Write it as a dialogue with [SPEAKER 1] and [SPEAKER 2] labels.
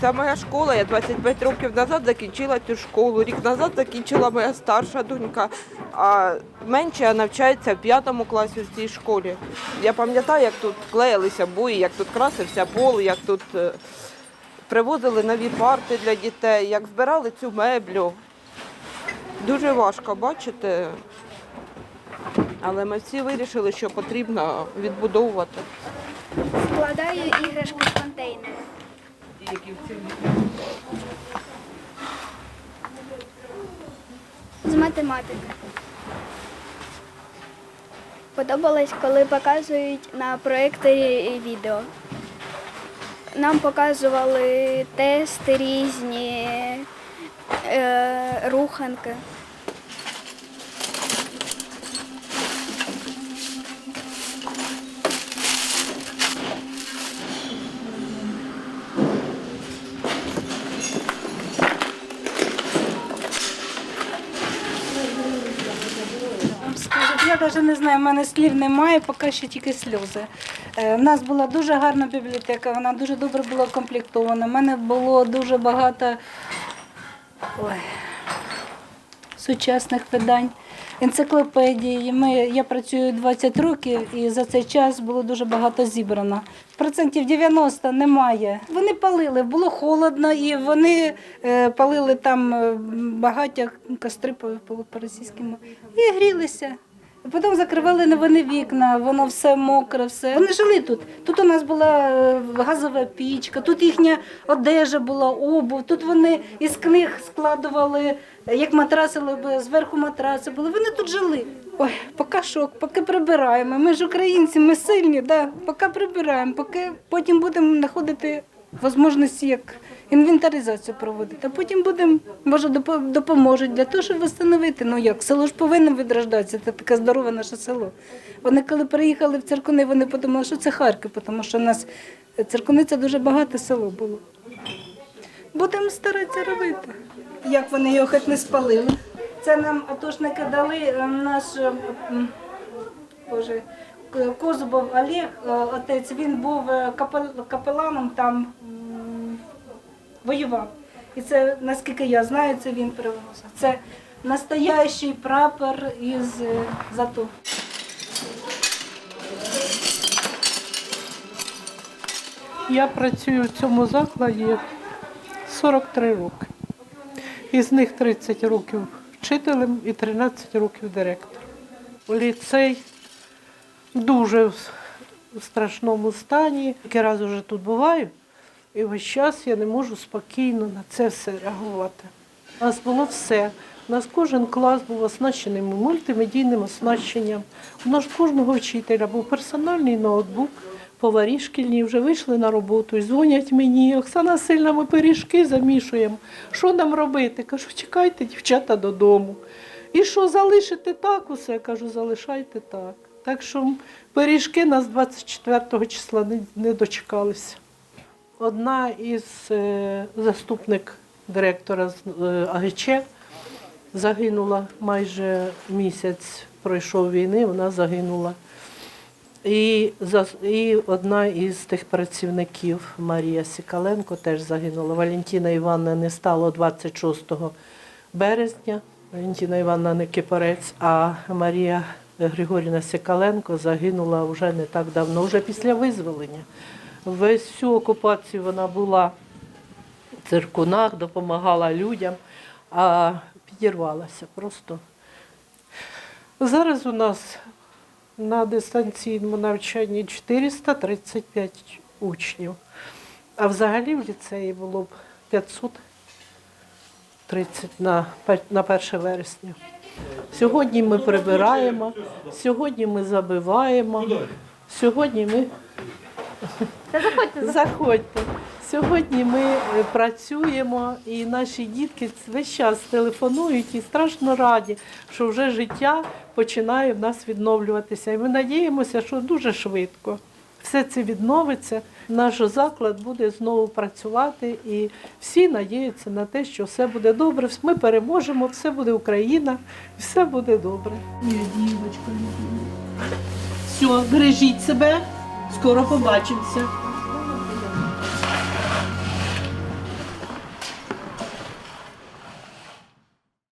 [SPEAKER 1] Це моя школа. Я 25 років назад закінчила цю школу. Рік назад закінчила моя старша донька, а менша навчається в п'ятому класі в цій школі. Я пам'ятаю, як тут клеїлися бої, як тут красився пол, як тут е, привозили нові парти для дітей, як збирали цю меблю. Дуже важко, бачите. Але ми всі вирішили, що потрібно відбудовувати.
[SPEAKER 2] Складаю іграшки в контейнери. З математики. Подобалось, коли показують на проєкторі відео. Нам показували тести різні, е, руханки.
[SPEAKER 3] Навіть не знаю, в мене слів немає, поки що тільки сльози. Е, У нас була дуже гарна бібліотека, вона дуже добре була комплектована. У мене було дуже багато ой, сучасних видань, енциклопедії. Ми, я працюю 20 років і за цей час було дуже багато зібрано. Процентів 90 немає. Вони палили, було холодно, і вони е, палили там е, багаття костри по російському і грілися. Потім закривали на вони вікна, воно все мокре, все. Вони жили тут. Тут у нас була е, газова пічка, тут їхня одежа була, обув, тут вони із книг складували, як матрасили, б, зверху матраси були. Вони тут жили. Ой, поки шок, поки прибираємо. Ми ж українці, ми сильні, да, поки прибираємо, поки потім будемо знаходити можливості, як інвентаризацію проводити. А потім будемо, може, допоможуть для того, щоб встановити. Ну як, село ж повинно відрождатися, це таке здорове наше село. Вони коли приїхали в Циркуни, вони подумали, що це Харків, тому що у нас Циркуни це дуже багате село було. Будемо старатися робити. Як вони його хоч не спалили. Це нам атошники дали е, наш е, Боже, Козубов Олег, е, отець, він був е, капеланом там воював. І це, наскільки я знаю, це він привозив. Це настоящий прапор із е, ЗАТО.
[SPEAKER 4] Я працюю в цьому закладі 43 роки. Із них 30 років вчителем і 13 років директором. Ліцей дуже в страшному стані. Кілька раз вже тут буваю, і весь час я не можу спокійно на це все реагувати. У нас було все. У нас кожен клас був оснащений мультимедійним оснащенням. У нас кожного вчителя був персональний ноутбук. Поварі шкільні вже вийшли на роботу і дзвонять мені. Оксана сильна, ми пиріжки замішуємо. Що нам робити? Кажу, чекайте, дівчата, додому. І що, залишите так усе? Кажу, залишайте так. Так що пиріжки нас 24 числа не, дочекалися. Одна із е, заступник директора е, АГЧ загинула майже місяць пройшов війни, вона загинула. І, і одна із тих працівників Марія Сікаленко теж загинула. Валентина Івановна не стало 26 березня. Валентина Івановна не кипорець, а Марія Григорівна Сікаленко загинула вже не так давно, вже після визволення. Весь всю окупацію вона була в циркунах, допомагала людям, а підірвалася просто. Зараз у нас на дистанційному навчанні 435 учнів, а взагалі в ліцеї було б 530 на, на 1 вересня. Сьогодні ми прибираємо, сьогодні ми забиваємо, сьогодні ми Заходьте. Сьогодні ми е, працюємо, і наші дітки весь час телефонують і страшно раді, що вже життя починає в нас відновлюватися. І ми надіємося, що дуже швидко все це відновиться. Наш заклад буде знову працювати, і всі надіються на те, що все буде добре. Ми переможемо, все буде Україна, все буде добре. Все, бережіть себе, скоро побачимося.